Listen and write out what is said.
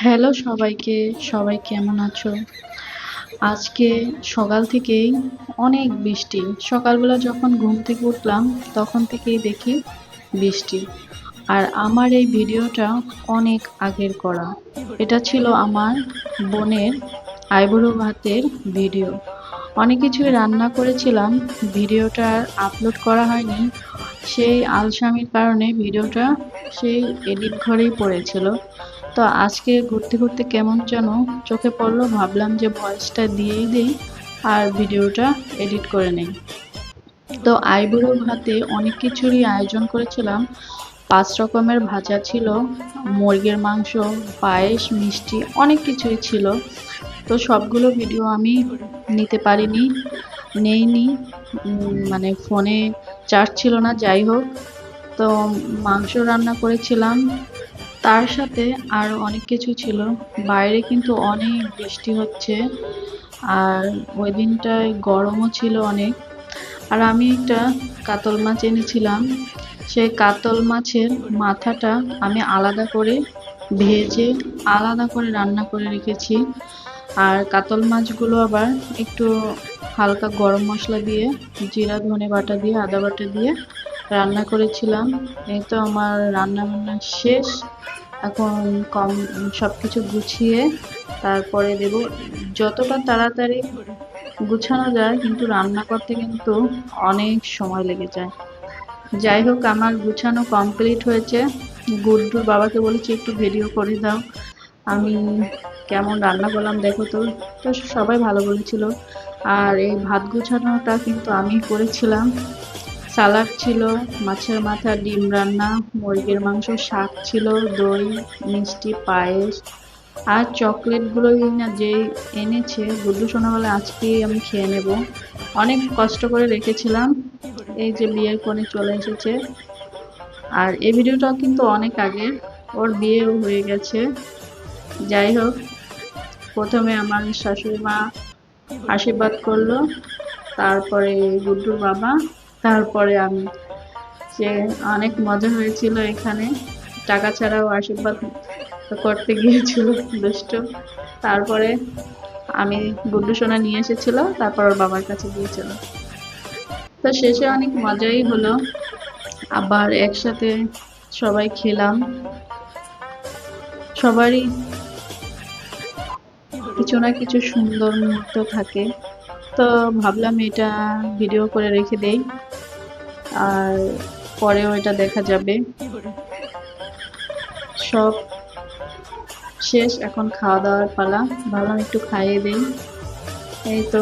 Hello সবাইকে, সবাই কেমন আছো? আজকে সকাল থেকেই অনেক বৃষ্টি। সকালবেলা যখন ঘুম থেকে উঠলাম, তখন থেকেই দেখি বৃষ্টি। আর আমার এই ভিডিওটা অনেক আগের করা। এটা ছিল আমার বোনের আইবুড়ো ভাতের ভিডিও। অনেক কিছুই রান্না করেছিলাম, ভিডিওটা আপলোড করা হয়নি। সেই আলসামির কারণে ভিডিওটা সেই এডিট ঘরেই পড়েছিল। তো আজকে ঘুরতে ঘুরতে কেমন যেন চোখে পড়ল, ভাবলাম যে ভয়েসটা দিয়েই দিই আর ভিডিওটা এডিট করে নেই। তো আইবুড়ো ভাতে অনেক কিছুরই আয়োজন করেছিলাম। পাঁচ রকমের ভাজা ছিল, মুরগির মাংস, পায়েস, মিষ্টি, অনেক কিছুই ছিল। তো সবগুলো ভিডিও আমি নিতে পারিনি, নেইনি মানে ফোনে চার্জ ছিল না, যাই হোক। তো মাংস রান্না করেছিলাম তার সাথে আরও অনেক কিছু ছিল। বাইরে কিন্তু অনেক বৃষ্টি হচ্ছে আর ওই দিনটায় গরমও ছিল অনেক। আর আমি একটা কাতল মাছ এনেছিলাম। সেই কাতল মাছের মাথাটা আমি আলাদা করে ভেজে, আলাদা করে রান্না করে রেখেছি। আর কাতল মাছগুলো আবার একটু হালকা গরম মশলা দিয়ে, জিরা ধনে বাটা দিয়ে, আদা বাটা দিয়ে রান্না করেছিলাম। এই তো আমার রান্না বান্না শেষ। এখন কম সব কিছু গুছিয়ে তারপরে দেব। যতটা তাড়াতাড়ি গুছানো যায়, কিন্তু রান্না করতে কিন্তু অনেক সময় লেগে যায়। যাই হোক, আমার গুছানো কমপ্লিট হয়েছে। গুড্ডুর বাবাকে বলেছি, একটু ভিডিও করে দাও। আমি কেমন রান্না করলাম দেখো তো। তো সবাই ভালো বলেছিল। আর এই ভাত গুছানোটা কিন্তু আমি করেছিলাম। সালাড ছিল, মাছের মাথা, ডিম রান্না, মুরগির মাংস, শাক ছিল, দই, মিষ্টি, পায়েস আর চকলেটগুলো না যে এনেছে, গুড্ডু সোনা বলে আজকেই আমি খেয়ে নেব। অনেক কষ্ট করে রেখেছিলাম, এই যে বিয়ের কোণে চলে এসেছে। আর এই ভিডিওটাও কিন্তু অনেক আগে, ওর বিয়েও হয়ে গেছে। যাই হোক, প্রথমে আমার শাশুড়ি মা আশীর্বাদ করল, তারপরে গুড্ডুর বাবা তারপরে আমি সে অনেক মজা হয়েছিল এখানে। টাকা ছাড়াও আশীর্বাদ করতে গিয়েছিল দুষ্ট। তারপরে আমি গুড্ডু সোনা নিয়ে এসেছিল, তারপর ওর বাবার কাছে গিয়েছিল। তো শেষে অনেক মজাই হলো। আবার একসাথে সবাই খেলাম। সবারই কিছু না কিছু সুন্দর মুহূর্ত থাকে। তো ভাবলাম এটা ভিডিও করে রেখে দেই। আর পরেও এটা দেখা যাবে। সব শেষ, এখন খাওয়া দাওয়ার পালা। ভাবলাম একটু খাইয়ে দিই। এই তো।